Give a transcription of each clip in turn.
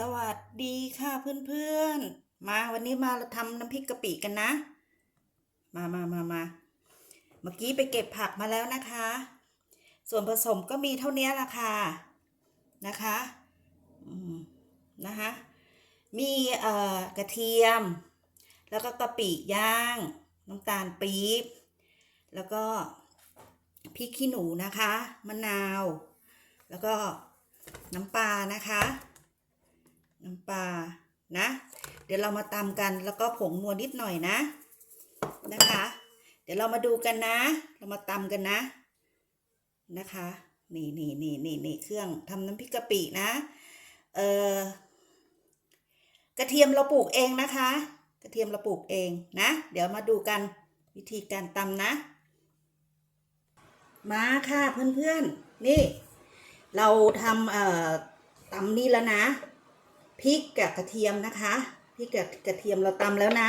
สวัสดีค่ะเพื่อนๆ มาวันนี้มาเราทำน้ำพริกกะปิกันนะ มามามามาเมื่อกี้ไปเก็บผักมาแล้วนะคะ ส่วนผสมก็มีเท่านี้ละค่ะนะคะนะคะมีเอ่อกระเทียม แล้วก็กะปิย่าง น้ำตาลปี๊บ แล้วก็พริกขี้หนูนะคะ มะนาว แล้วก็น้ำปลานะคะ น้ำปลานะ เดี๋ยวเรามาตำกันแล้วก็ผงนัวนิดหน่อยนะ นะคะ เดี๋ยวเรามาดูกันนะ เรามาตำกันนะ นะคะ นี่นี่นี่นี่นี่เครื่องทำน้ำพริกกะปินะ เอ่อกระเทียมเราปลูกเองนะคะ กระเทียมเราปลูกเองนะ เดี๋ยวมาดูกันวิธีการตำนะ มาค่ะเพื่อนๆ นี่ เราทำเอ่อตำนี่แล้วนะ พริกกับกระเทียมนะคะพริกกับกระเทียมเราตำแล้วนะ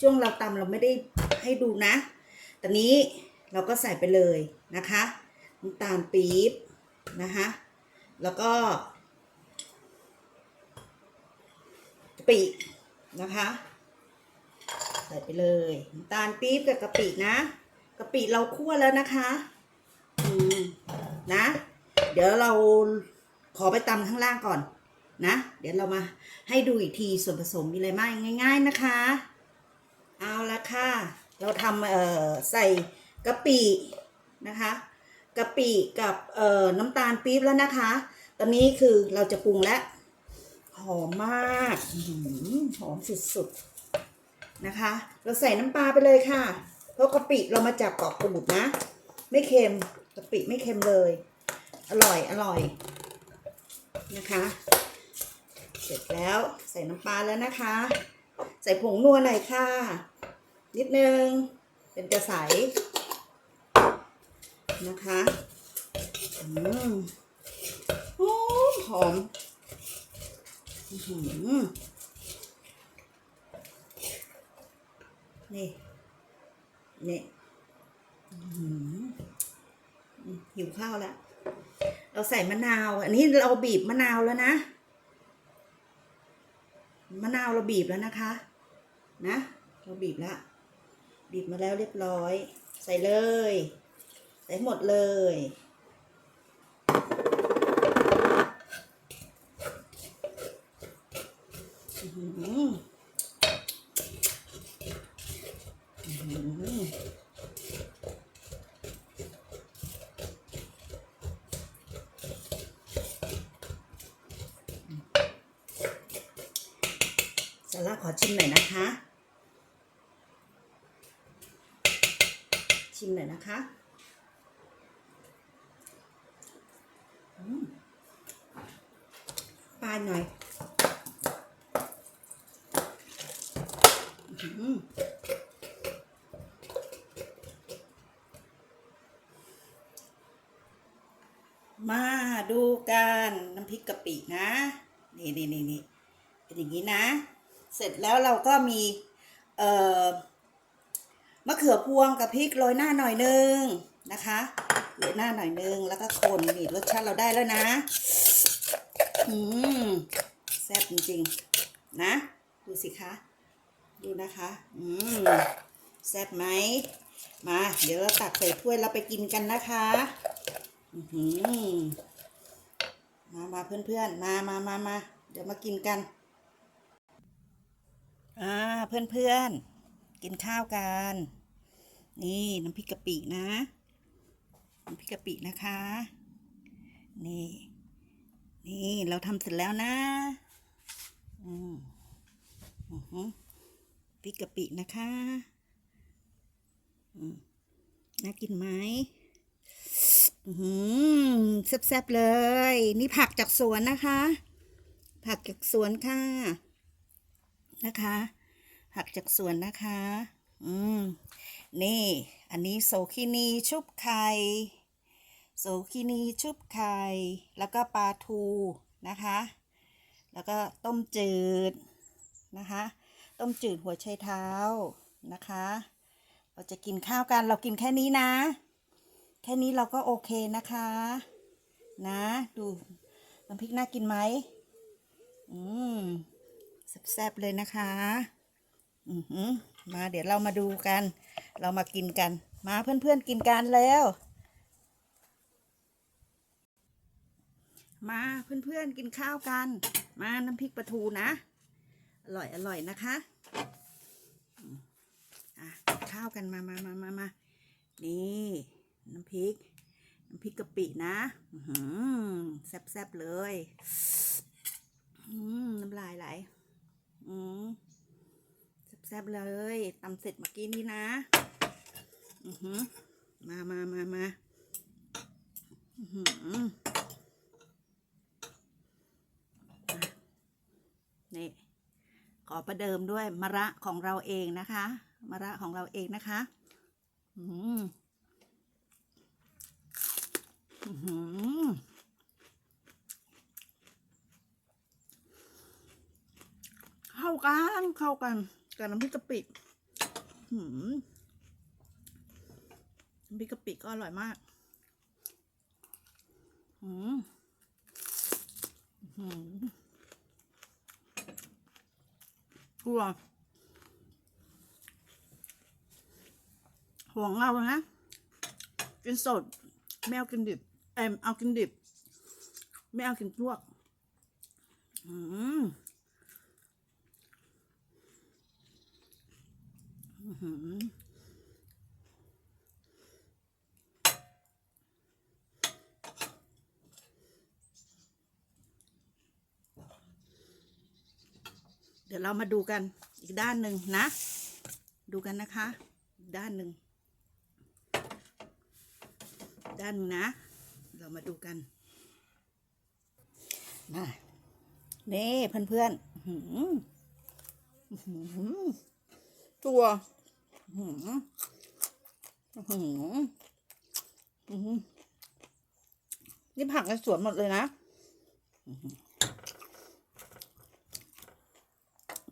ช่วงเราตำเราไม่ได้ให้ดูนะ ตอนนี้เราก็ใส่ไปเลยนะคะน้ำตาลปี๊บนะคะแล้วก็กะปินะคะ ใส่ไปเลยน้ำตาลปี๊บกับกะปินะกะปิเราคั่วแล้วนะคะอืมนะ เดี๋ยวเราขอไปตำข้างล่างก่อน นะ เดี๋ยวเรามาให้ดูอีกทีส่วนผสมมีอะไรบ้างง่าย ๆนะคะ เอาละค่ะ เราทำเอ่อใส่กะปินะคะกะปิกับเอ่อน้ำตาลปี๊บแล้วนะคะ ตอนนี้คือเราจะปรุงแล้วหอมมากหอหอมสุดๆนะคะ เราใส่น้ำปลาไปเลยค่ะ เพราะกะปิเรามาจากเกาะกูดนะ ไม่เค็มกะปิไม่เค็มเลย อร่อยอร่อยนะคะ เสร็จแล้วใส่น้ำปลาแล้วนะคะ ใส่ผงนัวหน่อยค่ะ นิดนึง เป็นกระใสนะคะอืมหอมหอมนี่นี่อื้อหือหิวข้าวแล้ว เราใส่มะนาว อันนี้เราบีบมะนาวแล้วนะ มะนาวเราบีบแล้วนะคะ นะเราบีบแล้วบีบมาแล้วเรียบร้อย ใส่เลย ใส่หมดเลยอื้อหืออื้อหือ ซาร่าขอชิมหน่อยนะคะ ชิมหน่อยนะคะอืมปลาหน่อยอื้อหือมาดูกันน้ำพริกกะปินะ นี่นี่นี่นี่เป็นอย่างนี้นะ เสร็จ แล้วเราก็มีเอ่อมะเขือพวงกับพริกโรยหน้าหน่อยนึงนะคะโรยหน้าหน่อยนึงแล้วก็คนนี่รสชาติเราได้แล้วนะอืมแซ่บจริงๆ นะ ดูสิคะ ดูนะคะ อืมแซ่บไหมมา เดี๋ยวเราตักใส่ถ้วยเราไปกินกันนะคะอือหือมามาเพื่อนๆ มามามามาเดี๋ยวมากินกัน อ่าเพื่อนๆกินข้าวกัน นี่น้ำพริกกะปินะ น้ำพริกกะปินะคะ นี่ นี่เราทำเสร็จแล้วนะ อืมอือหือพริกกะปินะคะ อืมน่ากินไหมอือหือแซ่บๆเลย นี่ผักจากสวนนะคะ ผักจากสวนค่ะ นะคะผักจากสวนนะคะ อืม นี่ อันนี้โซคินีชุบไข่โซคินีชุบไข่ แล้วก็ปลาทูนะคะ แล้วก็ต้มจืดนะคะ ต้มจืดหัวไชเท้านะคะ เราจะกินข้าวกัน เรากินแค่นี้นะ แค่นี้เราก็โอเคนะคะ นะ ดูน้ำพริกน่ากินไหมอืม แซ่บๆเลยนะคะ อือหือมาเดี๋ยวเรามาดูกัน เรามากินกัน มาเพื่อนๆกินกันแล้ว มาเพื่อนๆกินข้าวกัน มาน้ำพริกปลาทูนะ อร่อยอร่อยนะคะอะข้าวกันมามามามามานี่น้ำพริก น้ำพริกกะปินะอือหือแซ่บๆเลยอืมน้ำลายไหล อืมแซ่บๆเลยตำเสร็จเมื่อกี้นี้นะ อือหือ มามามามาอือหือนี่ขอประเดิมด้วยมะระของเราเองนะคะมะระของเราเองนะคะ อืมอื้อหือ เข้า กันเข้ากันกับน้ำพริกกะปิหืมน้ำพริกกะปิก็อร่อยมากหืมหืมกลัวห่วงเรานะกินสดไม่เอากินดิบเอ็มเอากินดิบไม่เอากินลวก อืม อื้อหือ เดี๋ยวเรามาดูกันอีกด้านหนึ่งนะ ดูกันนะคะ ด้านหนึ่ง ด้านหนึ่งนะ เรามาดูกันมานี่เพื่อนๆตัว หืออื้อหืออื้อหือนี่ผักในสวนหมดเลยนะ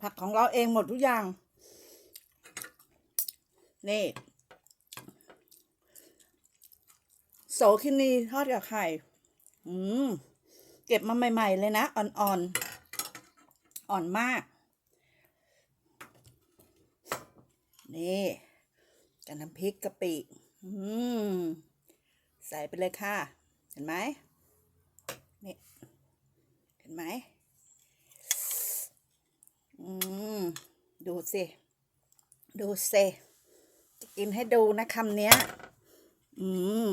ผักของเราเองหมดทุกอย่าง นี่ โสคินีทอดกับไข่ อืม เก็บมาใหม่ ๆ เลยนะ อ่อน ๆ อ่อนมาก นี่กับน้ำพริกกะปิอืมใส่ไปเลยค่ะ เห็นไหมนี่เห็นไหมอืมดูสิ ดูสิจะกินให้ดูนะคำเนี้ย อืม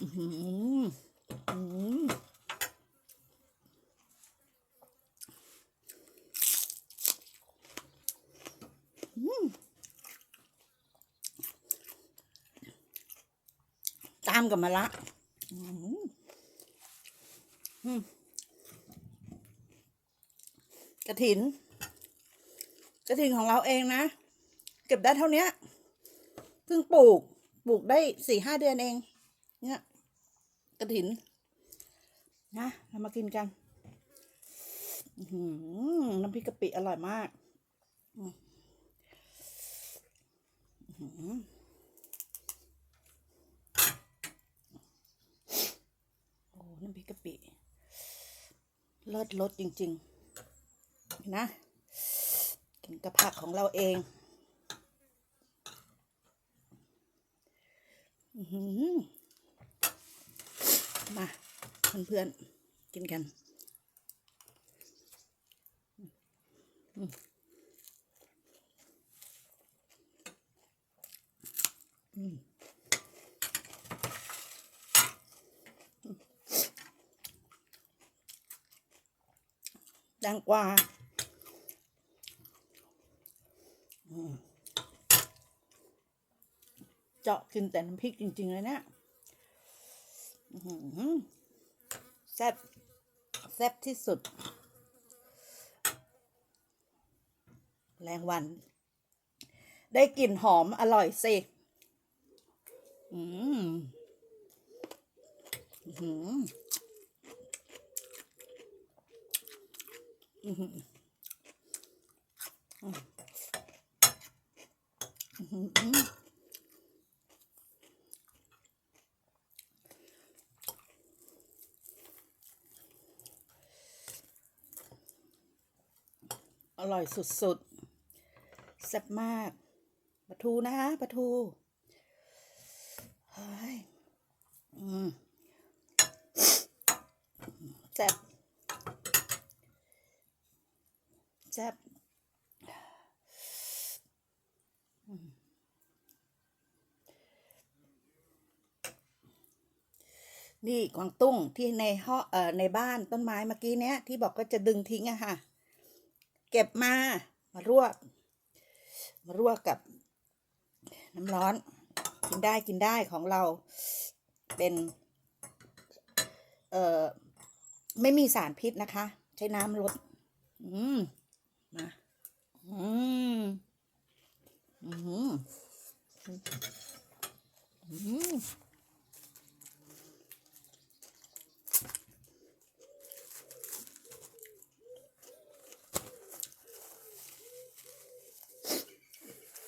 อืมอืม ตามกับมะละอืมอืมกระถิน กระถินของเราเองนะ เก็บได้เท่านี้เพิ่งปลูก ปลูกได้สี่ห้าเดือนเอง เนี่ย กระถิน นะเรามากินกันน้ำพริกกะปิอร่อยมากอื โอ้ น้ำพริกกะปิเลิศรสจริง ๆ นะกินกับผักของเราเองมาเพื่อนๆกินกันอื มอืมแตงกวาเจาะกินแต่น้ำพริกจริง ๆ เลยเนะแซ่บแซ่บที่สุด แรงวัน ได้กลิ่นหอมอร่อยสิ อืมอื้อหืออือหืออืมอื้อหือร่อยสุดๆแซ่บมากปลาทูนะคะปลาทู เฮ้ยอืมแซ่บแซ่บนี่กวางตุ้งที่ในห้อเอ่อในบ้านต้นไม้เมื่อกี้เนี้ย ที่บอกก็จะดึงทิ้งอะค่ะ เก็บมามารวกมารวกกับน้ำร้อน กินได้กินได้ของเราเป็น เอ่อ ไม่มีสารพิษนะคะ ใช้น้ำลด อืมมาอืมอืมอืม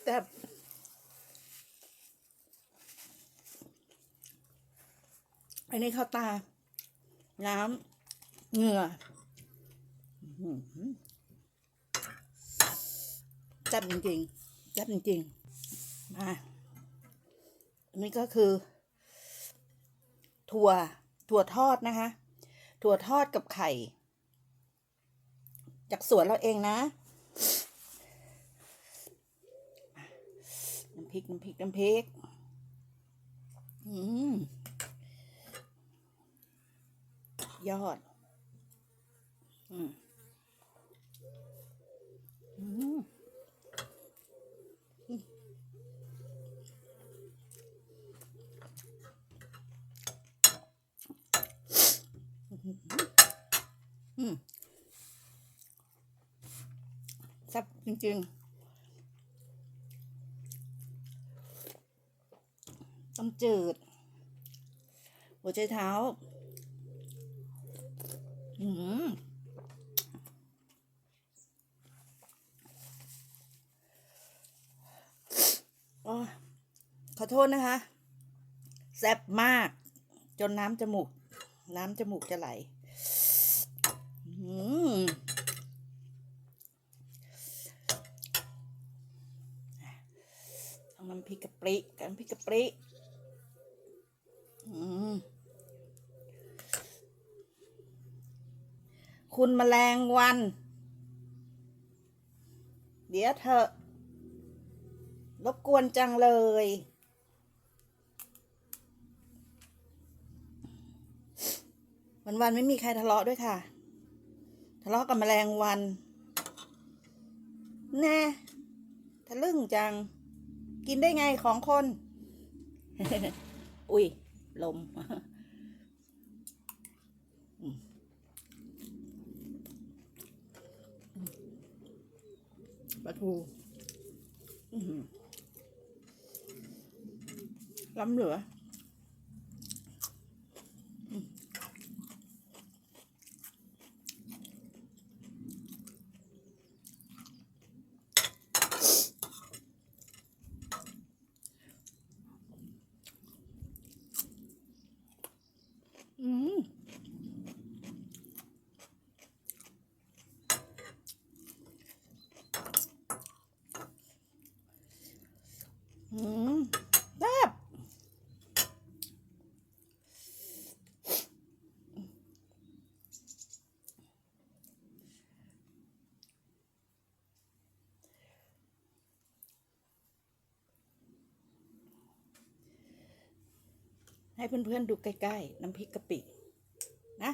แต่ อันนี้เข้าตา น้ำเหงื่ออื้อหือจับจริงๆจับจริงๆมาอันนี้ก็คือ ถั่ว ถั่วทอดนะคะ ถั่วทอดกับไข่ จากสวนเราเองนะน้ำพริกน้ำพริกน้ำพริก อืม ยอด อืมอืมอืมแซ่บจริงๆ ต้มจืด หัวใจเท้า อืมโอ้ขอโทษนะคะ แซ่บมาก จนน้ำจมูก น้ำจมูกจะไหลอืมน้ำพริกกะปริกับน้ำพริกกะปริอืม คุณแมลงวัน เดี๋ยวเถอะ รบกวนจังเลย วันวันไม่มีใครทะเลาะด้วยค่ะ ทะเลาะกับแมลงวัน แน่ทะลึ่งจัง กินได้ไงของคน อุ้ยลม ปลาทูอื้อหือล้ำเหลือม อืมแซ่บให้ เพื่อนๆดูใกล้ๆ น้ำพริกกะปิ นะ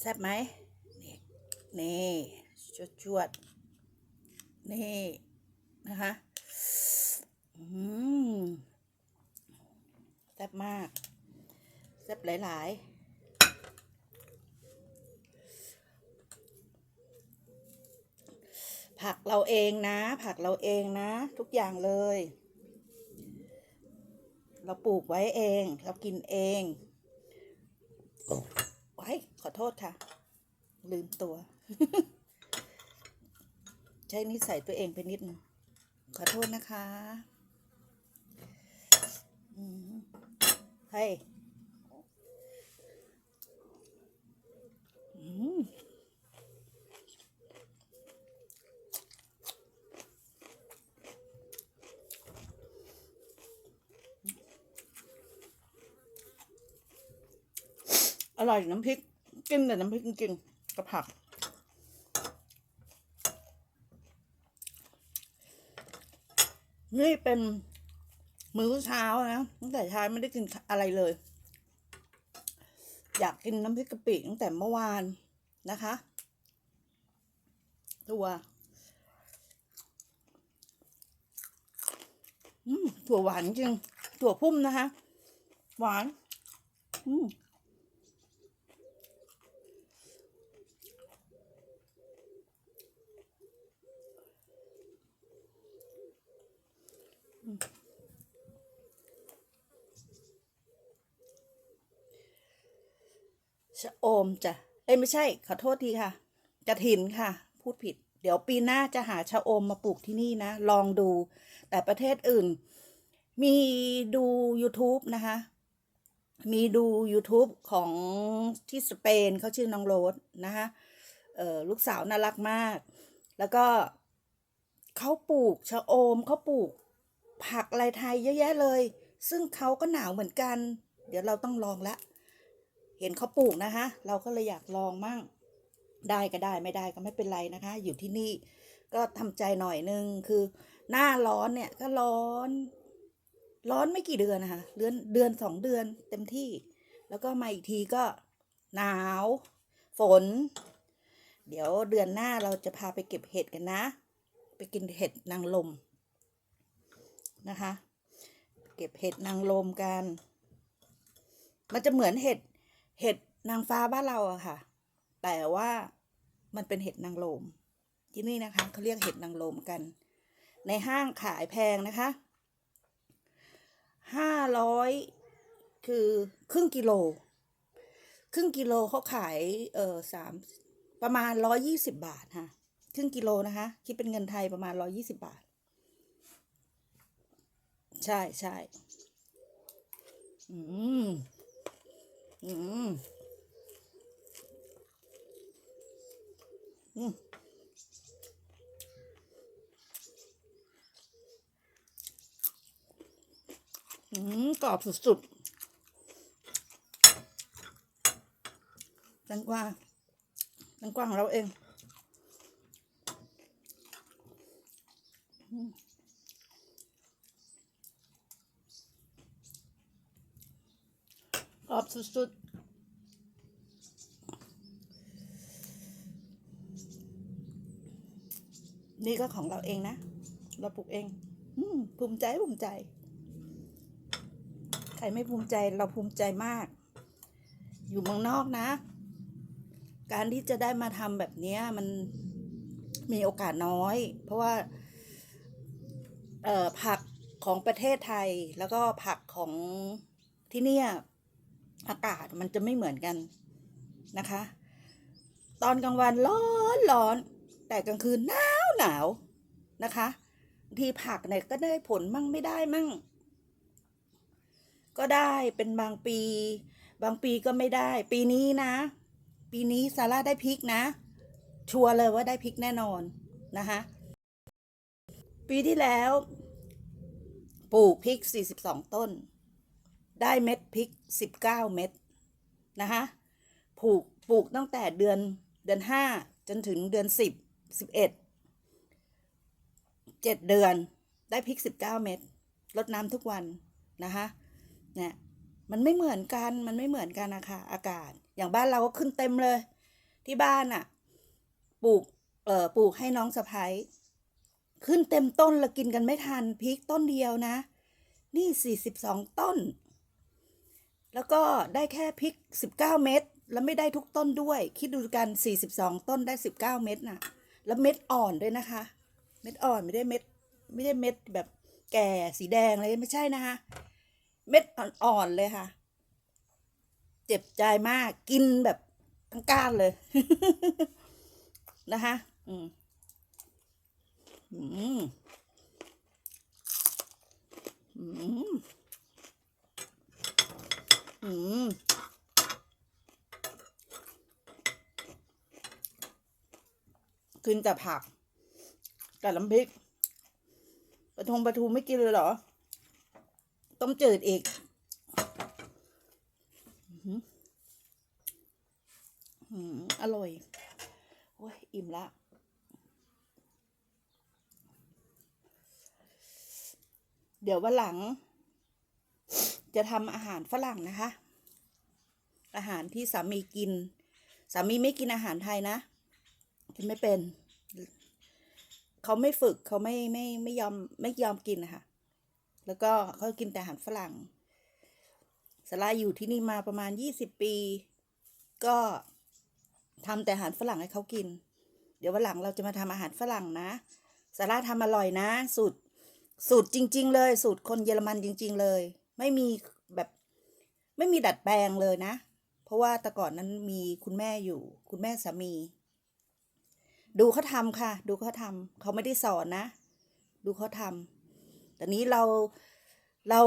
แซ่บไหมนี่นี่จวดจวดๆนี่นะคะอืมแซ่บมากแซ่บหลายๆผักเราเองนะ ผักเราเองนะ ทุกอย่างเลย เราปลูกไว้เอง เรากินเองไว้ขอโทษค่ะ ลืมตัว ใช้นิสัยตัวเองไปนิดนึงขอโทษนะคะเฮ้ย อืม ร่อยน้ำพริกกินแต่น้ำพริกจริงๆกับผัก นี่เป็นมื้อเช้านะตั้งแต่เช้าไม่ได้กินอะไรเลย อยากกินน้ำพริกกะปิตั้งแต่เมื่อวานนะคะ ตัวถั่วหวานจริง ถั่วพุ่มนะคะ หวาน อืม ชะโอมจ้ะเอ้ยไม่ใช่ ขอโทษทีค่ะกระถินค่ะ พูดผิด เดี๋ยวปีหน้าจะหาชะโอมมาปลูกที่นี่นะ ลองดู แต่ประเทศอื่น มีดู YouTube นะคะ มีดู YouTube ของที่สเปนเขาชื่อน้องโรสนะคะเออลูกสาวน่ารักมาก แล้วก็เขาปลูกชะโอมเขาปลูก ผักอะไรไทยเยอะแยะเลย ซึ่งเขาก็หนาวเหมือนกัน เดี๋ยวเราต้องลองละ เห็นเขาปลูกนะคะ เราก็เลยอยากลองมั่ง ได้ก็ได้ไม่ได้ก็ไม่เป็นไรนะคะ อยู่ที่นี่ก็ทำใจหน่อยนึงคือ หน้าร้อนเนี่ยก็ร้อน ร้อนไม่กี่เดือนนะคะเดือนเดือนสองเดือนเต็มที่ แล้วก็มาอีกทีก็หนาว ฝน เดี๋ยวเดือนหน้าเราจะพาไปเก็บเห็ดกันนะ ไปกินเห็ดนางลมนะคะ เก็บเห็ดนางลมกัน มันจะเหมือนเห็ด เห็ดนางฟ้าบ้านเราอะค่ะ แต่ว่ามันเป็นเห็ดนางลม ที่นี่นะคะเขาเรียกเห็ดนางลมกัน ในห้างขายแพงนะคะห้าร้อยคือครึ่งกิโล ครึ่งกิโลเขาขายเออสามประมาณร้อยี่สิบบาทค่ะครึ่งกิโลนะคะคิดเป็นเงินไทยประมาณร้อยี่สิบบาท ใช่ใช่อืม อืมอืมอืมกรอบสุดๆแตงกวาแตงกวาของเราเองอืมกรอบ สุดๆ นี่ก็ของเราเองนะ เราปลูกเองภูมิใจภูมิใจ ใครไม่ภูมิใจเราภูมิใจมาก อยู่เมืองนอกนะ การที่จะได้มาทำแบบนี้มันมีโอกาสน้อย เพราะว่าผักของประเทศไทยแล้วก็ผักของที่เนี่ย อากาศมันจะไม่เหมือนกันนะคะ ตอนกลางวันร้อนร้อน แต่กลางคืนหนาวหนาวนะคะทีผักเนี่ยก็ได้ผลมั่งไม่ได้มั่ง ก็ได้เป็นบางปี บางปีก็ไม่ได้ ปีนี้นะ ปีนี้ซาร่าได้พริกนะ ชัวร์เลยว่าได้พริกแน่นอนนะคะปีที่แล้ว ปลูกพริก 42 ต้น ได้เม็ดพริก 19 เม็ดนะคะปลูกปลูกตั้งแต่เดือนเดือน 5 จนถึงเดือน 10 11 7 เดือนได้พริก 19 เม็ดรดน้ำทุกวันนะคะเนี่ยมันไม่เหมือนกันมันไม่เหมือนกันนะคะอากาศอย่างบ้านเราก็ขึ้นเต็มเลย ที่บ้านอะ่ะปลูกเอ่อปลูกให้น้องสะพ้ยขึ้นเต็มต้นแล้วกินกันไม่ทันพริกต้นเดียวนะ นี่สี่สิบสองต้น แล้วก็ได้แค่พริกสิบเก้าเม็ดแล้วไม่ได้ทุกต้นด้วย คิดดูกันสี่สิบสองต้นได้สิบเก้าเม็ดน่ะ แล้วเม็ดอ่อนด้วยนะคะ เม็ดอ่อนไม่ได้เม็ดไม่ได้เม็ดแบบแก่สีแดงอะไรไม่ใช่นะคะ เม็ดอ่อนๆเลยค่ะ เจ็บใจมากกินแบบทั้งก้านเลยนะคะ อืมอืมอืม อืมกินแต่ผักกับน้ำพริกปลาทงปลาทูไม่กินเลยเหรอ ต้มจืดอีกอืมอร่อย โอ้ย อิ่มละเดี๋ยววันหลัง จะทำอาหารฝรั่งนะคะ อาหารที่สามีกิน สามีไม่กินอาหารไทยนะกินไม่เป็น เขาไม่ฝึกเขาไม่ไม่ไม่ยอมไม่ยอมกินนะคะแล้วก็เขากินแต่อาหารฝรั่งสลาอยู่ที่นี่มาประมาณยี่สิบปี ก็ทำแต่อาหารฝรั่งให้เขากิน เดี๋ยววันหลังเราจะมาทำอาหารฝรั่งนะสาร่าทำอร่อยนะ สูตรสูตรจริง ๆ เลย สูตรคนเยอรมันจริง ๆ เลย ไม่มีแบบไม่มีดัดแปลงเลยนะ เพราะว่าแต่ก่อนนั้นมีคุณแม่อยู่ คุณแม่สามี ดูเขาทำค่ะ ดูเขาทำเขาไม่ได้สอนนะ ดูเขาทำแต่นี้เราเรา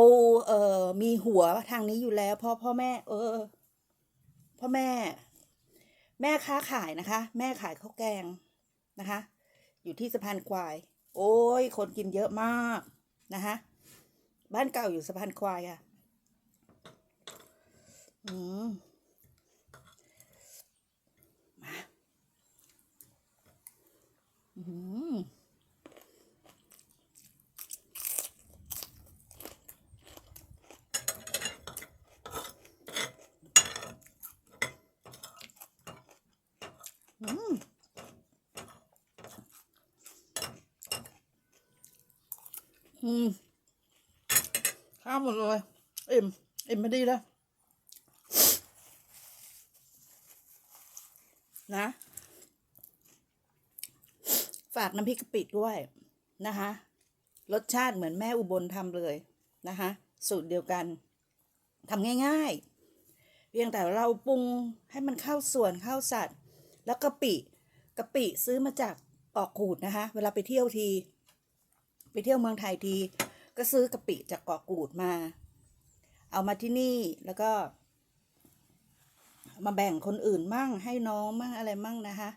เอ่อมีหัวทางนี้อยู่แล้วพ่อพ่อแม่ เออ พ่อแม่ แม่ค้าขายนะคะ แม่ขายข้าวแกงนะคะ อยู่ที่สะพานควาย โอ้ย คนกินเยอะมากนะคะ บ้านเก่าอยู่สะพานควายอะอืมมาอืมอืมอืม ข้าวหมดเลยอิ่มอิ่มไม่ดีแล้วนะ ฝากน้ำพริกกะปิด้วยนะคะ รสชาติเหมือนแม่อุบลทำเลยนะคะ สูตรเดียวกันทำง่ายๆ เพียงแต่เราปรุงให้มันเข้าส่วนเข้าสัตว์ แล้วกะปิกะปิซื้อมาจากออกขูดนะคะ เวลาไปเที่ยวที ไปเที่ยวเมืองไทยที ก็ซื้อกะปิจากเกาะกูดมา เอามาที่นี่แล้วก็ มาแบ่งคนอื่นมั่งให้น้องมั่งอะไรมั่งนะคะ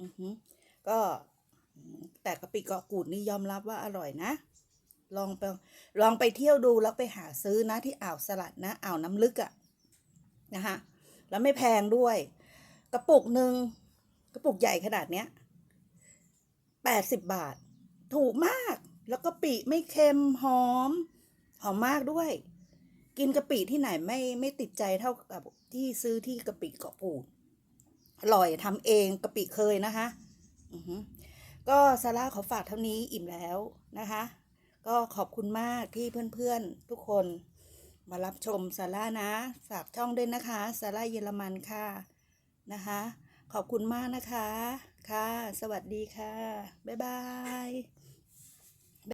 อือหือก็แต่กะปิเกาะกูดนี่ยอมรับว่าอร่อยนะ ลองไปลองไปเที่ยวดูแล้วไปหาซื้อนะที่อ่าวสลัดนะอ่าวน้ำลึกอะนะคะแล้วไม่แพงด้วย กระปุกหนึ่งกระปุกใหญ่ขนาดเนี้ยแปดสิบบาท ถูกมาก แล้วก็ปิไม่เค็มหอม หอมมากด้วย กินกะปิที่ไหนไม่ไม่ติดใจเท่ากับที่ซื้อที่กะปิเกาะกูดอร่อยทำเองกะปิเคยนะคะอือหือก็ซาร่าขอฝากเท่านี้อิ่มแล้วนะคะ ก็ขอบคุณมากที่เพื่อนๆทุกคนมารับชมซาร่านะฝากช่องด้วยนะคะซาร่าเยอรมันค่ะนะคะ ขอบคุณมากนะคะ ค่ะ สวัสดีค่ะ บ๊ายบาย